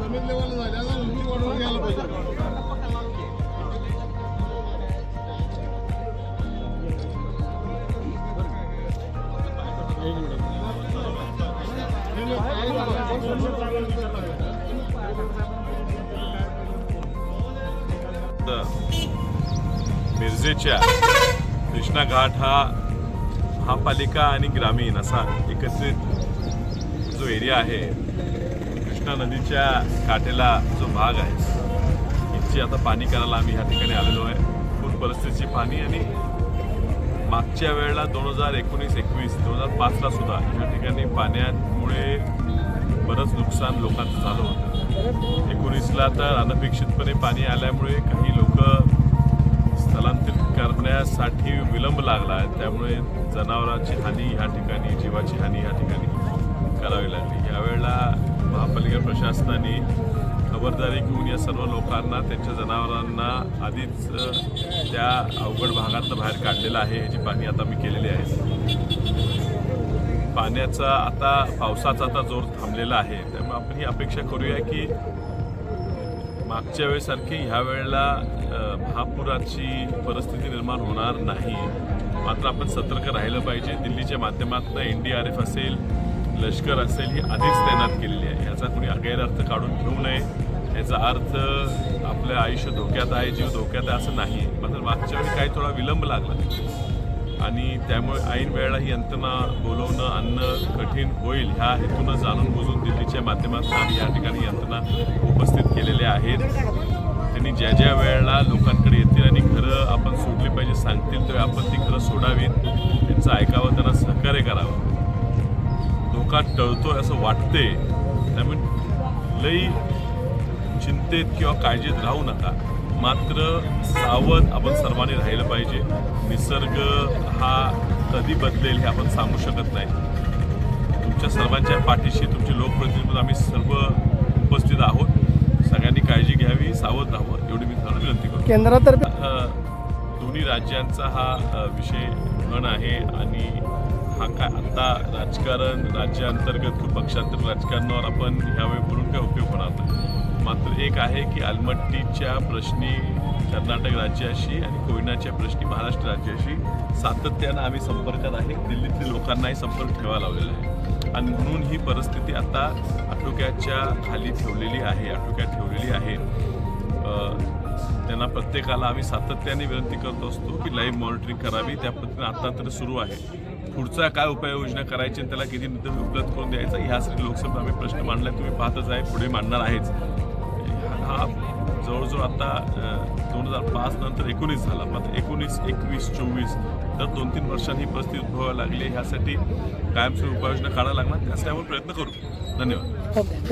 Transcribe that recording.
जमीन लेवल झाल्याला उंदीर वाढवून घ्यायला पाहिजे मिरजेच्या कृष्णा घाट हा महापालिका आणि ग्रामीण असा एकत्रित जो एरिया आहे कृष्णा नदीच्या काठेला जो भाग आहे इथची आता पाणी करायला आम्ही ह्या ठिकाणी आलेलो आहे. पूर परिस्थितीची पाणी आणि मागच्या वेळेला दोन हजार एकोणीस एकवीस दोन हजार पाचला सुद्धा ह्या ठिकाणी पाण्यामुळे बरंच नुकसान लोकांचं झालं होतं. एकोणीसला तर अनपेक्षितपणे पाणी आल्यामुळे काही लोक स्थलांतरित करण्यासाठी विलंब लागला आहे. त्यामुळे जनावरांची हानी ह्या ठिकाणी जीवाची हानी ह्या ठिकाणी करावी लागली. यावेळेला महापालिका प्रशासनाने खबरदारी घेऊन या सर्व लोकांना त्यांच्या जनावरांना आधीच त्या अवघड भागातनं बाहेर काढलेलं आहे. याची पाणी आता मी केलेली आहे. पाण्याचा आता पावसाचा आता जोर थांबलेला आहे. त्यामुळे आपण ही अपेक्षा करूया की मागच्या वेळेसारखी ह्या वेळेला महापुराची परिस्थिती निर्माण होणार नाही. मात्र आपण सतर्क राहिलं पाहिजे. दिल्लीच्या माध्यमातून एन डी आर एफ असेल लष्कर असेल ही आधीच तैनात केलेली आहे. याचा कोणी गैरअर्थ काढून घेऊ नये. याचा अर्थ आपलं आयुष्य धोक्यात आहे जीव धोक्यात आहे असं नाही. मात्र मागच्या वेळी काही थोडा विलंब लागला. आणि त्यामुळे ऐन वेळेला ही यंत्रणा बोलवणं आणणं कठीण होईल ह्या हेतूनं जाणून बुजून दिल्लीच्या माध्यमातून आम्ही या ठिकाणी यंत्रणा उपस्थित केलेल्या आहेत. त्यांनी ज्या ज्या वेळेला लोकांकडे येतील आणि घरं आपण सोडली पाहिजे सांगतील तर आपण ती घरं सोडावीत. त्यांचं ऐकावं त्यांना सहकार्य करावं. धोका टळतोय असं वाटते त्यामुळे लई चिंतेत किंवा काळजीत राहू नका. मात्र सावध आपण सर्वांनी राहिलं पाहिजे. निसर्ग हा कधी बदलेल हे आपण सांगू शकत नाही. तुमच्या सर्वांच्या पाठीशी तुमचे लोकप्रतिनिधी आम्ही सर्व उपस्थित आहोत. सगळ्यांनी काळजी घ्यावी सावध राहावं एवढी मी सर्वांना विनंती करतो. केंद्रातर्फे दोन्ही राज्यांचा हा विषय घन आहे आणि हा काय आता राजकारण राज्याअंतर्गत किंवा पक्षांतर्गत राजकारणावर आपण ह्यावेळी बोलून काय उपयोग होणार? एक आहे की आलमट्टीच्या प्रश्नी कर्नाटक राज्याशी आणि कोयनाच्या प्रश्नी महाराष्ट्र राज्याशी सातत्यानं आम्ही संपर्कात आहे. दिल्लीतील लोकांनाही संपर्क ठेवा लावलेला आहे. आणि म्हणून ही परिस्थिती आता आटोक्याच्या खाली ठेवलेली आहे आटोक्यात ठेवलेली आहे. त्यांना प्रत्येकाला आम्ही सातत्याने विनंती करत असतो की लाईव्ह मॉनिटरिंग करावी. त्या पद्धतीने आता तर सुरू आहे. पुढचा काय उपाययोजना करायची आणि त्याला किती निधी उपलब्ध करून द्यायचा ह्यासाठी लोकसभा आम्ही प्रश्न मांडला तुम्ही पाहतच आहे पुढे मांडणार आहेच. हा जवळजवळ आता दोन हजार पाच नंतर एकोणीस झाला. मग एकोणीस एकवीस चोवीस तर दोन तीन वर्षांनी ही परिस्थिती उद्भवायला लागली. आहे. ह्यासाठी कायमस्वरूपी उपाययोजना काढायला लागणार. त्यासाठी आपण प्रयत्न करू. धन्यवाद.